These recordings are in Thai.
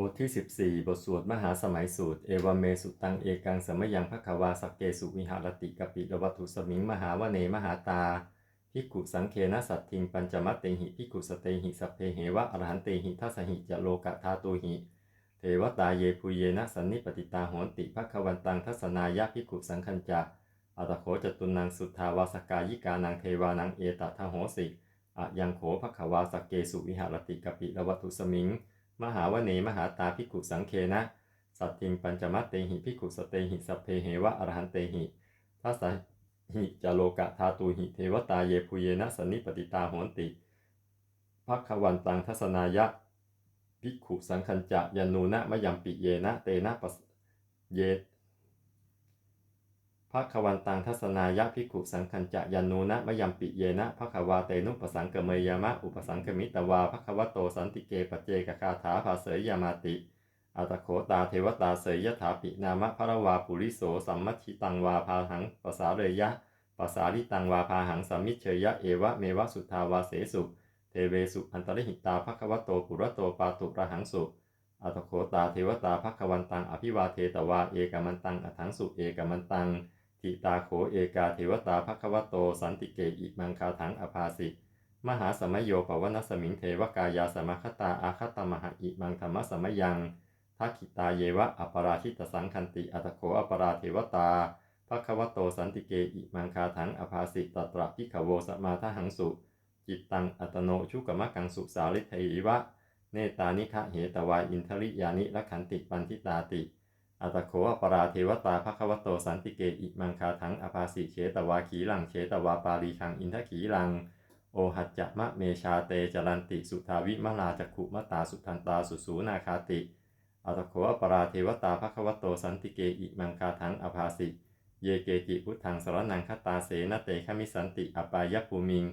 บทที่ 14 บทสวดมหาสมัยสูตร เอวเมสุตังเอกังสมยังภควาสักเกสุวิหารติกปิรวัตุสมิงมหาวเนมหาตาพิกุสังเคนะสัตทิงปัญจมัตเตหิพิกุสเตหิสัพเพเหวะอรหันเตหิทัสหิจะโลกะธาตุหิ เทวตาเยภูเยนะสันนิปติตาโหนติภควันตังทัศนายะพิกุสังคัญจะอัตโขจตุนังสุทธาวาสกายิกานังเทวานังเอตทะโหสิอะยังโขภควาสักเกสุวิหารติกปิรวัตุสมิง มหาวเนมหาตาพิกุสังเคนะ สัตติงปัญจมัตเตหิพิกุสเตหิสัพเพเหวะอรหันเตหิทัสสหิจโลกะธาตุหิเทวตาเยภูเยนะสนนิปติตาโหนติภักวันตังทัศนายะภิกขุสังคัญจะยานูนะมะยัมปิเยนะเตนะปสเย ภควันตังทัศนายะภิกขุสังคัญจะยานูนะมยัมปิเยนะภควาเตนุปสังกเมยามะอุปสังกมิตวาภควโตสันติเกปเจกคาถาภาเสยยามาติอัตโขตาเทวตาเสยยถาปินามะพระวาปุริโสสัมมัชิตังวาพาหังปสาเรยะปสาลิตังวาพาหังสัมมิเชยะเอวะเมวะสุทาวาเสสุเทเวสุอันตริหิตาภควโตปุระโตปาตุระหังสุอัตโขตาเทวตาภควันตังอภิวาเทตวาเอกมันตังอัถังสุเอกมันตัง ทิตาโขเอกาเทวตาภควโต สันติเกอิมังคาถังอภาสิ มหาสมัยโยปวนสมิงเทวกายาสมคตาอาคตมหอิมังธรรมสมยังทักขิตาเยวะอปราชิตสังคันติอัตโขอปราเทวตาภควโตสันติเกอิมังคาถังอภาสิตตระพิขโวสมาทหังสุจิตตังอัตโนชุกมะกังสุสาลิเทวะ เนตานิคะเหตวายอินทริยานิละขันติปันทิตาติ อัตโขอปราเทวตาภควโตสันติเกอิมังคาถังอภาสิเฉตวาขีลังเฉตวาปาลีคังอินทขีลัง โอหัจจะมะเมชาเตจรันติสุทาวิมลาจักขุมตาสุทันตาสุสูนาคาติ อัตโขอปราเทวตาภควโตสันติเกอิมังคาถังอภาสิเยเกจิพุทธังสรนังคตาเสนเตขมิสันติอปายภูมิง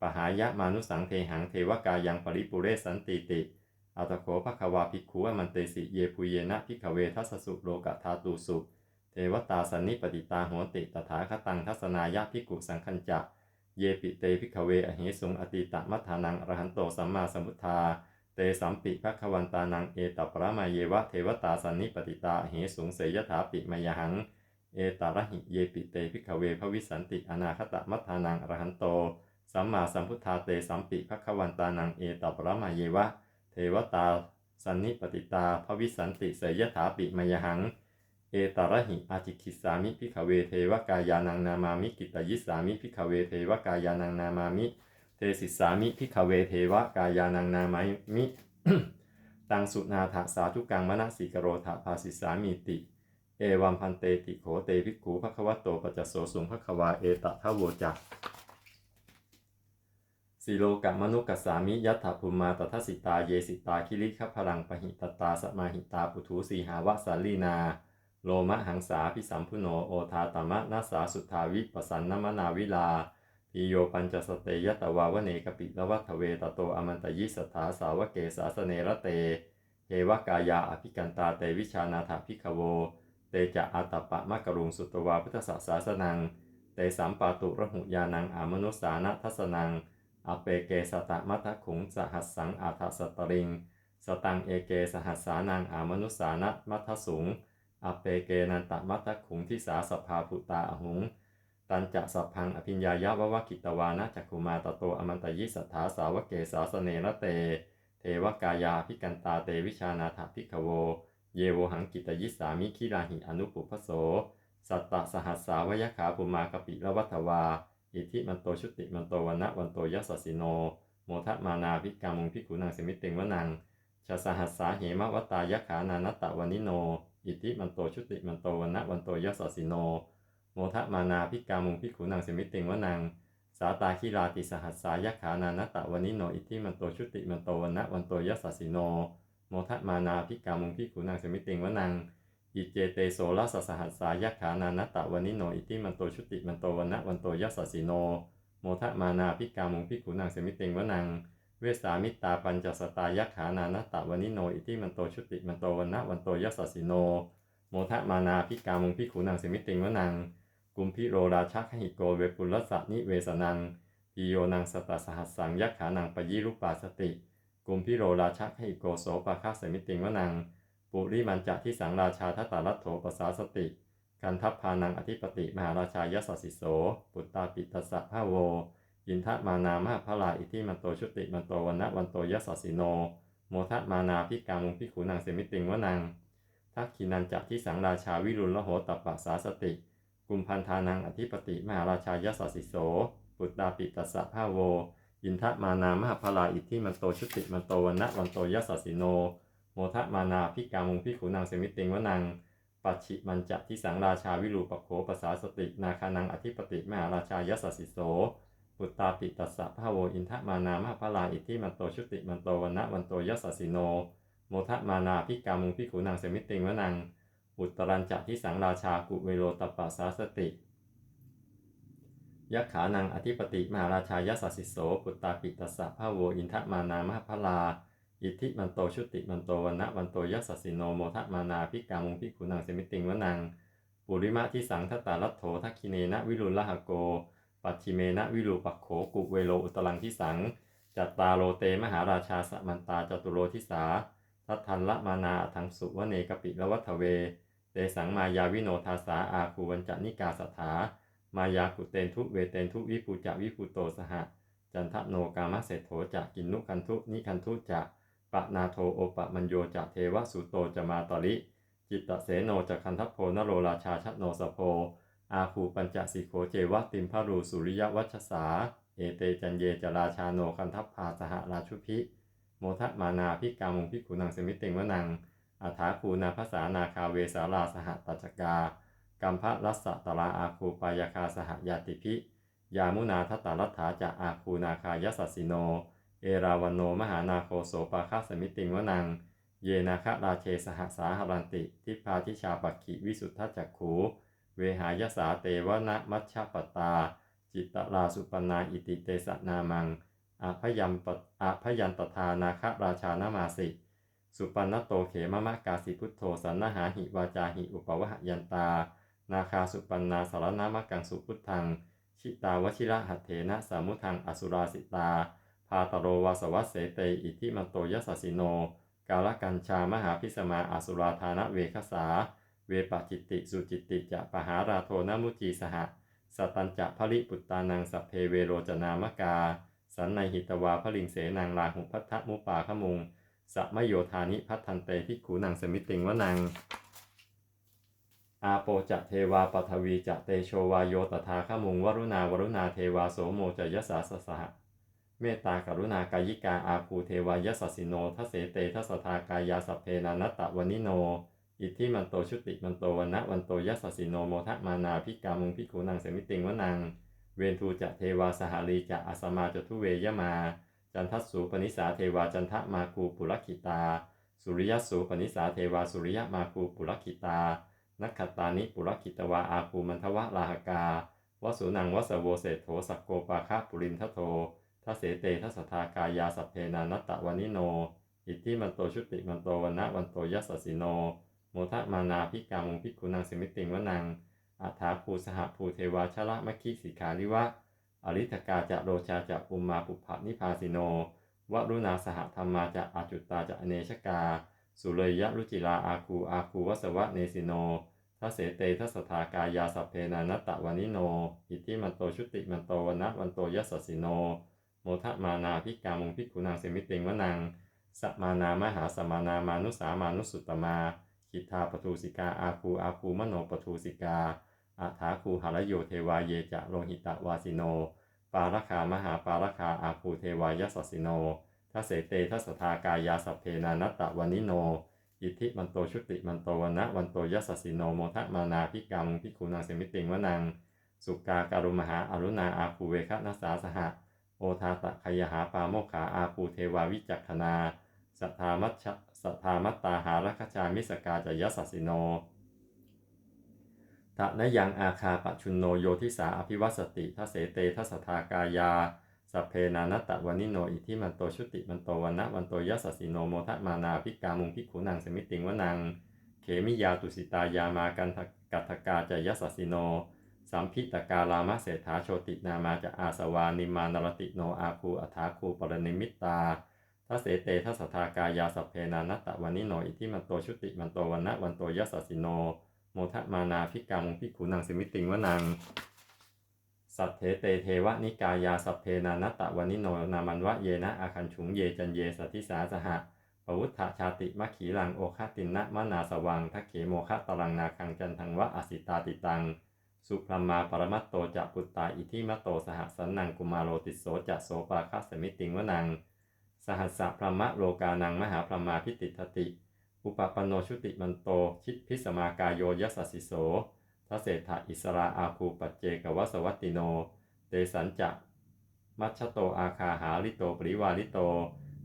ปหายะมานุสังเทหังเทวกายังปริปุเรสันติติ อัตโขภควาภิกขุอมันเตสิเยปุเยนะภิกเวทัสสุโลกธาตุสุเทวตาสันนิปติตาโหติตถาคตังทัศนายะภิกขุสังคัญจะเยปิเตภิกเวอเหสุงอติตมัฏฐานังอรหันโตสัมมาสัมพุทธาเตสัมปิภควันตานังเอตปรมาเยวะเทวตาสันนิปติตาเหสุงเสยถาปิมยหัง เอตารหิเยปิเตภิกเวภวิสันติอนาคตมัฏฐานังอรหันโตสัมมาสัมพุทธาเตสัมปิภควันตานังเอตปรมาเยวะ เทวตา สันนิปติตาภวิสันติเสยถาปิมยหัง เอตระหิอาจิคิสามิพิขเวเทวกายานังนามามิกิตยิสามิพิขเวเทวกายานังนามามิ เทสิสามิพิขเวเทวกายานังนามามิตังสุนาถาสาธุกังมณสิกโรธาภาสิสามีติ เอวัมพันเตติโขเตภิกขุภควโตปัจจโสสุงภควาเอตทะโวจัก สีโลกะมนุกัสสามิยัตถภูมาตทัสิตาเยสิตาคิริขพลังปหิตตาสมาหิตาปุถุสีหาวะสาลีนา โลมะหังสาพิสัมพุโนโอทาตมะนาสาสุทธาวิปสันนมนาวิลาพิโยปัญจสเตยตวาวเนกปิละวัทเวตโตอมันตยิสถาสาวเกสาสเนระเตเยวกายาอภิกันตาเตวิชานาถาภิกขโว เตจะอาตปะมะกรุงสุตวาพุทธศาสาสนัง เตสัมปาตุระหุยานังอามนุสานะทัสนัง อเปเกสตะมัทขุงสหัสสังอาทัสตริง สตังเอเกสหัสสานังอามนุสานะมัทสุงอเปเกนันตมัทขุงทิสาสภาภุตาอหุง ตันจะสัพพังอภิญญายะวะวะกิตวานะจักขุมาตโตอมันตยิสัทธาสาวเกสาสเนระเต เทวกายาภิกันตาเตวิชานาถาภิกขโว เยโวหังกิตยิสามิคิราหิอนุปุพโส สัตตสหัสสาวยขาปุมากปิละวัตวา อิทิมันโตชุติมันโตวันนะวันโตยัสสิโน โมทะมานาภิกามุงภิกขุนางสมิติงวนังชาสหัสสาเหมะวตายขานานตตะวานิโน อิทิมันโตชุติมันโตวันนะวันโตยัสสิโน โมทะมานาภิกามุงภิกขุนางสมิติงวนัง สาตาคิราติสหัสสายขานานตตะวานิโน อิทิมันโตชุติมันโตวันนะวันโตยัสสิโน โมทะมานาภิกามุงภิกขุนางสมิติงวนัง อิเจเตโสลัสสหัสสายขานานตตะวานิโนอิทิมันโตชุติมันโตวันนะวันโตยัสสสิโน โมทะมานาภิกามุงภิกขุนางเสมิติงวนัง เวสามิตาปัญจสตายขานานตะวานิโนอิทิมันโตชุติมันโตวันนะวันโตยัสสสิโน โมทะมานาภิกามุงภิกขุนางเสมิติงวนัง กุมพิโรราชคหิโกเวปุลสะนิเวสนังปิโยนังสตสหัสสังยักขานังปยิรุปาสติ กุมพิโรราชะหิโกโสปะคะสมิติงวนัง ปุริมันจะที่สังราชาทัตตารัตโถปสาสติ กันทัพพานังอธิปติมหาราชายสสิโส ปุตตาปิตสะพะโวยินทมานามหาพลาอิทิมันโตชุติมันโตวันนะวันโตยสสิโน โมทะมานาพิกามุงพิขูนังเสมิติงวนังทักขินันจะที่สังราชาวิรุณละโหตปะสาสติ กุมพันธานังอธิปติมหาราชายสสิโส ปุตตาปิตสะพะโวยินทมานามหาพลาอิทิมันโตชุติมันโตวันนะวันโตยสสิโน โมทะมานาพิกามุงพิขูนังเสมิติงวนังปัจฉิมันจะที่สังราชาวิรูปโขปสาสติ นาคานังอธิปติมหาราชายสสสิโสปุตตาปิตัสสะพะโวอินทะมานามหาพลาอิทิมันโตชุติมันโตวันนะวันโตยสสสิโน โมทะมานาพิกามุงพิขูนังเสมิติงวนังอุตรัญจะที่สังราชากุเวโรตปปะสาสติยักขานังอธิปติมหาราชายสสสิโสปุตตาปิตัสสะพะโวอินทะมานามหาพลา อิทธิมันโตชุติมันโตวันนะวันโตยัสสสิโนโมทะมานาพิกามุงพิขุนังเสมิติงวนัง ปุริมะที่สังทตารัตโถทักคิเนนะวิรุลละโก ปัจฉิเมนะวิรูปักโขกุเวโลอุตลังที่สัง จัตตาโรเตมหาราชาสมันตาจตุโรทิสาทัทันละมานาทังสุวเนกปิละวัฏเว เตสังมายาวิโนทาสาอาคูวันจนิกาสถามายากุเตนทุเวเตนทุวิภูจะวิภูโตสหจันทโนกามะเศรษโถจะกินนุคันทุนิคันทุจะ ปะนาโทโอปะมัญโยจะเทวสุโตจะมาตริจิตตเสโนจะคันทัพโพนโรราชาชโนสโพ อาภูปัญจสิโขเจวะติมพารูสุริยวัชสา เอเตจันเยจราชาโนคันทัพพาสหราชุพิ โมทะมานาพิกามุงพิขุนังสมิติงวนังอาถาคูนาภาษานาคาเวสาราสหตัจกากัมพะรัสสะตราอาคูปายาคาสหยาติพิ ยามุนาทัตตารัฐาจะอาคูนาคายสัสสิโน เอราวันโนมหานาโคโสปาคาสมิติงวนัง เยนาคะราเชสหสาหรันติ ทิพาทิชาปักขิวิสุทธจักขูเวหายสาเตวนะมัชฌปตา จิตตราสุปนาอิติเตสนามังอาพยัมปอาพยันตทานาคราชานามาสิ สุปันนโตเขมะมะกาสิพุทโธสันนหาหิวาจาหิอุปวหยันตา นาคาสุปันนาสารนามะกังสุพุทธัง ชิตาวชิระหัตเถนะสามุทังอสุราสิตา พาตโรวาสวัสเสเตอิทิมันโตยสสสิโน กาลกัญชามหาพิสมาอสุราธานะเวคสา เวปจิตติสุจิตติจะปหาราโทนมุจีสหะสตัญจะภริปุตตานังสัพเพเวโรจนามกา สันในหิตวาพลิงเสนางลาหุพัทธมุปาขมุงสัมโยธานิพัทธันเตพิกขูนางสมิติงวนัง อาโปจะเทวาปทวีจะเตโชวาโยตถาขมุงวรุณาวรุณาเทวาโสโมจะยสสาสสหะ เมตตากรุณากายิกาอาภูเทวายสสสิโนทเสเตทัสทากายาสัพเพนานัตตะวนิโน อิทธิมันโตชุติมันโตวันนะวันโตยัสสิโนโมทะมานาพิกามุงพิคูนังเสมิติงวนัง เวนทูจะเทวาสหารีจะอาสมาจทุเวยมา จันทัสสูปนิสาเทวาจันทมาคูปุรคิตา สุริยสูปนิสาเทวาสุริยมาคูปุรคิตา นักขตานิปุรคิตวาอาคูมันทวะลาหกาวสุนังวสโวเศโถสักโกปาคะปุรินทโท ทัสเสเตทัสทากายาสัพเพนานัตตะวานิโน อิทธิมันโตชุติมันโตวันนะวันโตยัสสิโน โมทะมานาพิกามุงพิกุนังสมิติงวนังอาถาภูสหภูเทวาชละมะคิสิขาริวะ อริธกาจะโรชาจะปุมมาปุพะนิพาสิโนวรุณาสหธรรมาจะอาจุตตาจะอเนชกา สุเลยยะรุจิลาอาคูอาคูวสวะเนสิโนทัสเสเตทัสทากายาสัพเพนานัตตะวานิโน อิทธิมันโตชุติมันโตวันนะวันโตยัสสสิโน โมทะมานาพิกามุงพิกุนังเสมิติงวนังสัมมานา มหาสมานามานุสามานุสุตตมาคิทาปทูสิกาอาคูอาคูมโนปทูสิกาอาถาคูหารโยเทวาเยจะโลหิตะวาสิโน ปารคามหาปารคาอาคูเทวายสสิโนทัเสเตทัสทากายาสัพเพนานัตตะวานิโน อิทธิมันโตชุติมันโตวันนะวันโตยสสิโนโมทะมานาพิกามุงพิกุนังเสมิติงวนัง สุกาการุมหาอารุณาอาคูเวคะนัสสาสหะ โอทาตะขยหาปาโมขาอาคูเทวาวิจักขณาสัทธามัชสัทธามัตตาหารัคจามิสกาจยสัสสิโนทะนยังอาคาปชุนโนโยทิสาอภิวัสติทเสเตทัสทากายาสัพเพนานัตตะวานิโนอิทิมันโตชุติมันโตวันนะวันโตยัสสสิโนโมทะมานาพิกามุงพิกขุนังสมิติงวนัง เขมิยาตุสิตายามากันกัตกาจยัสสสิโน สัมพิตกาลามะเศรษฐาโชตินามาจะอาสวานิมานรติโนอาคูอัฐาคูปรณิมิตตาทัเสเตทัสทากายาสัพเพนานัตตะวันนิโนอิทิมันโตชุติมันโตวันนะวันโตยัสสสิโน โมทะมานาภิกามุงพิกขุนังสิมิติงวนัง สัทเทเตเทวะนิกายาสัพเพนานัตตะวันนิโนนามันวะเยนะอาคันฉุงเยจันเยสัทิสาสหะปวุฒะชาติมัคขีลังโอคาตินนะมะนาสวังทักเขโมคะตรังนาคังจันทังวะอสิตาติตัง สุพรมาปรมัตโตจะปุตตาอิทิมัตโตสหสันนังกุมารโรติโสจะโสปาคัสมิติงวนัง สหัสสะพรมะโลกานังมหาพรมาพิติทติ อุปปันโนชุติมันโต ชิตพิสมากายโยยัสสิโสทเศรษฐอิสราอาคูปัจเจกวัสวัตติโน เตสันจะมัชโตอาคาหาลิโตปริวาลิโต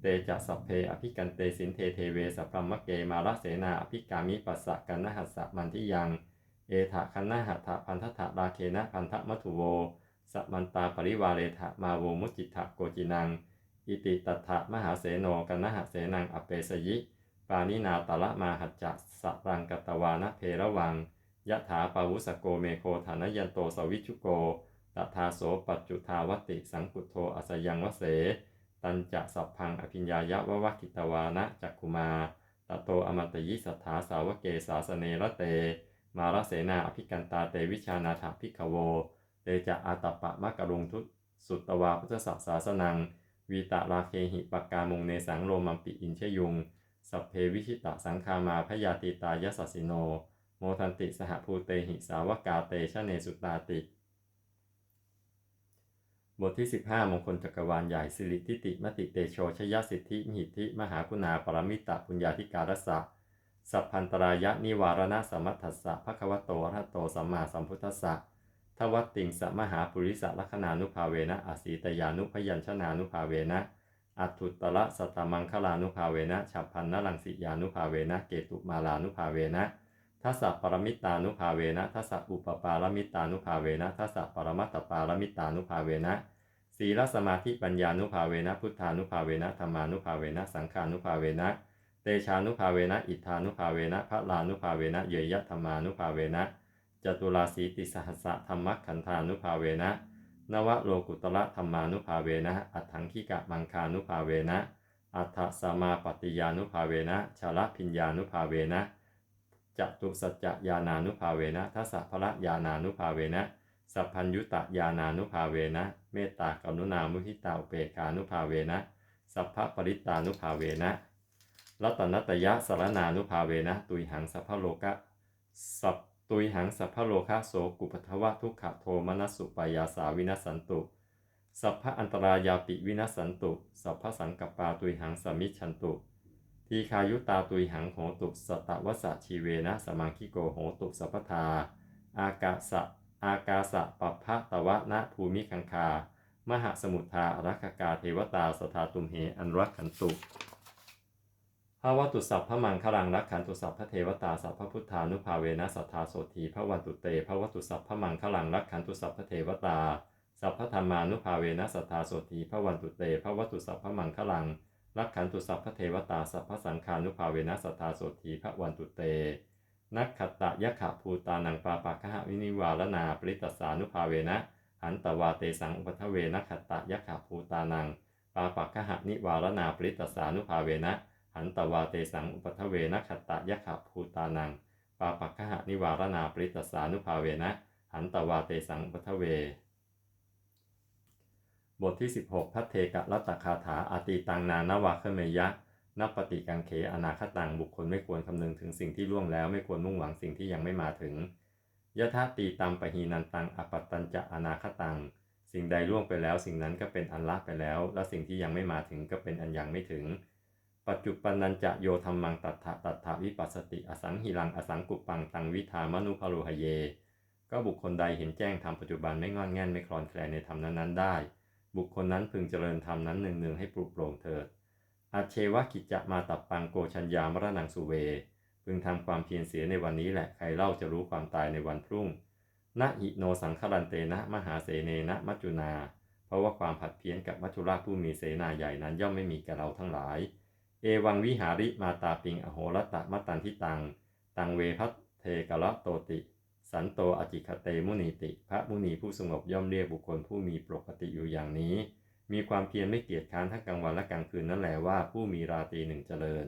เตจะสัพเพอภิกันเตสินเทเทเวสัพพมะเกมาลเสนาอภิกามิปัสสะกันนหัสสะมันทิยัง เอถะคันนาหัตถะพันธะราเคนะพันธมัทุโวสัมมันตาปริวาเรถะมาโวมุจิตถะโกจินัง อิติตัถะมหาเสโนกันนหเสนังอเปสยิ ปานินาตละมาหัจจะสรังกตวานะเพระวังยะถาปาวุสโกเมโคฐานยันโตสวิชุโกตถาโสปัจจุทาวติสังกุโทอสยังวเส ตันจะสัพพังอภิญญายะวะวะกิตวานะจักคุมาตโตอมตยิสัทธาสาวเกสาสเนระเต มาลเสนาอภิกันตาเตวิชานาถาภิกขโวเตจะอาตปปะมะกะรุงทุสุตวาพุทธศาสาสนัง วีตะราเคหิปกกามุงเนสังโรมัมปิอินเชยุง สัพเพวิชิตะสังคามาพยาติตายสัสิโน โมทันติสหภูเตหิสาวกาเตชะเนสุตาติ บทที่ 15 มงคลจักรวาลใหญ่สิริทิติมติเตโชชยสิทธิมหิทธิ มหากุณาปรมิตะปุญญาธิการสสะ สัพพันตรายะนิวารณะสมัทธัสสะภควโตอรหะโตสัมมาสัมพุทธัสสะทวัตติงสมหาปุริสลักขณานุภาเวนะอสีตยานุพยัญชนานุภาเวนะ อัตุตระสตตมังคลานุภาเวนะฉับพันนลังสิยานุภาเวนะเกตุมาลานุภาเวนะทัสสะปรมิตานุภาเวนะทัสสะอุปปารมิตานุภาเวนะทัสสะปรมัตตปารมิตานุภาเวนะศีลสมาธิปัญญานุภาเวนะพุทธานุภาเวนะธรรมานุภาเวนะสังขานุภาเวนะ เตชานุภาเวนะ อิทานุภาเวนะพระลานุภาเวนะ เยยะธรรมานุภาเวนะจตุราสีติสหัสสะธรรมขันธานุภาเวนะ นวโลกุตระธรรมานุภาเวนะ อัฏฐังคิกะมังคานุภาเวนะ อัฏฐสมาปฏิยานุภาเวนะชาละพิญญานุภาเวนะจตุสัจจญาณานุภาเวนะทัสสะพระญาณานุภาเวนะ สัพพัญยุตญาณานุภาเวนะ เมตตากรุณามุทิตาอุเบกานุภาเวนะ สัพพะปริตานุภาเวนะ รัตนตยะสารนานุภาเวนะตุยหังสัพพะโลกะสัพตุยหังสัพพะโลคะโสกุปทวะทุกขโทมนัสสุปายาสาวินัสสันตุสัพพะอันตรายาปิวินัสสันตุ สัพพะสังกัปปาตุยหังสมิชันตุ ทีคายุตาตุยหังโหตุสตะวสะชีเวนะสมังคิโกโหตุสัพพทา อากาสะอากาสะปัพพะตวะนะภูมิคังคา มหาสมุทธารักกาเทวตาสทาตุมเหอันรักขันตุ ภาวตุสัพพะมังคลังรักขันตุสัพพะเทวตาสัพพะพุทธานุภาเวนะสัทธาโสธีพระวันตุเตภาวตุสัพพะมังคลังรักขันตุสัพพะเทวตาสัพพะธรรมานุภาเวนะสัทธาโสธีพระวันตุเตภาวตุสัพพะมังคลังรักขันตุสัพพะเทวตาสัพพะสังฆานุภาเวนะสัทธาโสธีพระวันตุเตนักขตะยะขะภูตานังปาปะคะหะวินิวารนาปริตสานุภาเวนะหันตวาเตสังอุปทเวนักขตะยะขะภูตานังปาปะคะหะนิวารนาปริตตสานุภาเวนะ หันตวาเตสังอุปทเวนะขัตตะยะขะภูตานัง ปาปักขะนิวารณาปริตตสานุภาเวนะ หันตวาเตสังอุปทเว บทที่ 16 พัทเทกะรัตคาถาอาตีตังนานวาคเมยะนับปฏิกังเขอนาคตังบุคคลไม่ควรคำนึงถึงสิ่งที่ล่วงแล้วไม่ควรมุ่งหวังสิ่งที่ยังไม่มาถึงยะทะตีตัมปหีนันตังอปัตตัญจะอนาคตัง สิ่งใดล่วงไปแล้ว สิ่งนั้นก็เป็นอันละไปแล้ว และสิ่งที่ยังไม่มาถึงก็เป็นอันยังไม่ถึง ปัจจุปันนันจะโยธรรมังตัทธะตัทธาวิปัสสติอสังหิรังอสังกุปังตังวิธามนุภโลหเย ก็บุคคลใดเห็นแจ้งธรรมปัจจุบันไม่งอนแง่นไม่คลอนแคลนในธรรมนั้นๆได้ บุคคลนั้นพึงเจริญธรรมนั้นหนึ่งหนึ่งให้ปลุกโปร่งเถิดอาเชวะกิจจะมาตับปังโกชัญญามรณังสุเว พึงทำความเพียรเสียในวันนี้แหละใครเล่าจะรู้ความตายในวันพรุ่งนะหิโนสังครันเตนะมหาเสเนนะมัจจุนา เพราะว่าความผัดเพี้ยนกับมัจจุราชผู้มีเสนาใหญ่นั้นย่อมไม่มีแก่เราทั้งหลาย เอวังวิหาริมาตาปิงอโหรตะมตันทิตัง ตังเวพัทเทกะละโตติ สันโตอจิคเตมุนีติ พระมุนีผู้สงบย่อมเรียกบุคคลผู้มีปกติอยู่อย่างนี้ มีความเพียรไม่เกียจค้านทั้งกลางวันและกลางคืนนั่นแหละว่าผู้มีราตรีหนึ่งเจริญ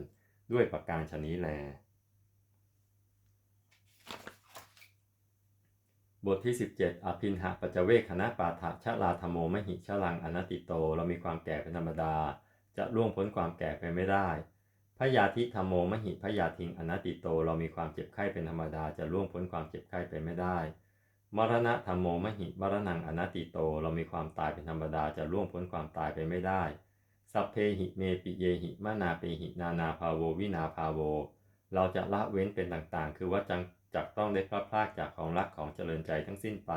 ด้วยประการชนี้แล บทที่ 17 อภินหะปัจเวคณะปาฐะชะลาธโมมหิชลังอนัตติโต เรามีความแก่เป็นธรรมดา จะล่วงพ้นความแก่ไปไม่ได้พยาธิธรรมโมมหิพยาทิงอนัตติโตเรามีความเจ็บไข้เป็นธรรมดาจะล่วงพ้นความเจ็บไข้ไปไม่ได้ มรณะธรรมโมมหิมรณังอนัตติโตเรามีความตายเป็นธรรมดาจะล่วงพ้นความตายไปไม่ได้ สัพเพหิเมปิเยหิมานาเปหินานาภาโววินาภาโว เราจะละเว้นเป็นต่างๆ คือว่าจังจักต้องได้พลัดพรากจากของรักของเจริญใจทั้งสิ้นไป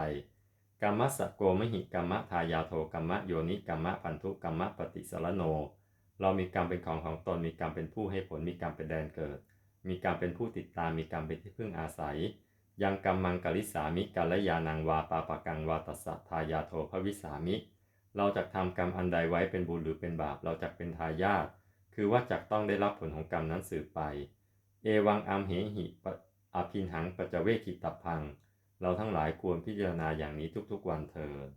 กรรมสสโกมหิกรรมทายาโทกรรมโยนิกรรมพันธุกรรมปฏิสารโน เรามีกรรมเป็นของของตน มีกรรมเป็นผู้ให้ผล มีกรรมเป็นแดนเกิด มีกรรมเป็นผู้ติดตาม มีกรรมเป็นที่พึ่งอาศัย ยังกรรมมังกลิสามิกัลยานังวาปาปะกังวาตัสสะทายาโทภวิสามิ เราจะทำกรรมอันใดไว้เป็นบุญหรือเป็นบาป เราจะเป็นทายาท คือว่าจักต้องได้รับผลของกรรมนั้นสืบไป เอวังอัมเหหิปะอภินหังปัจเวคิตพัง เราทั้งหลายควรพิจารณาอย่างนี้ทุกๆวันเถิด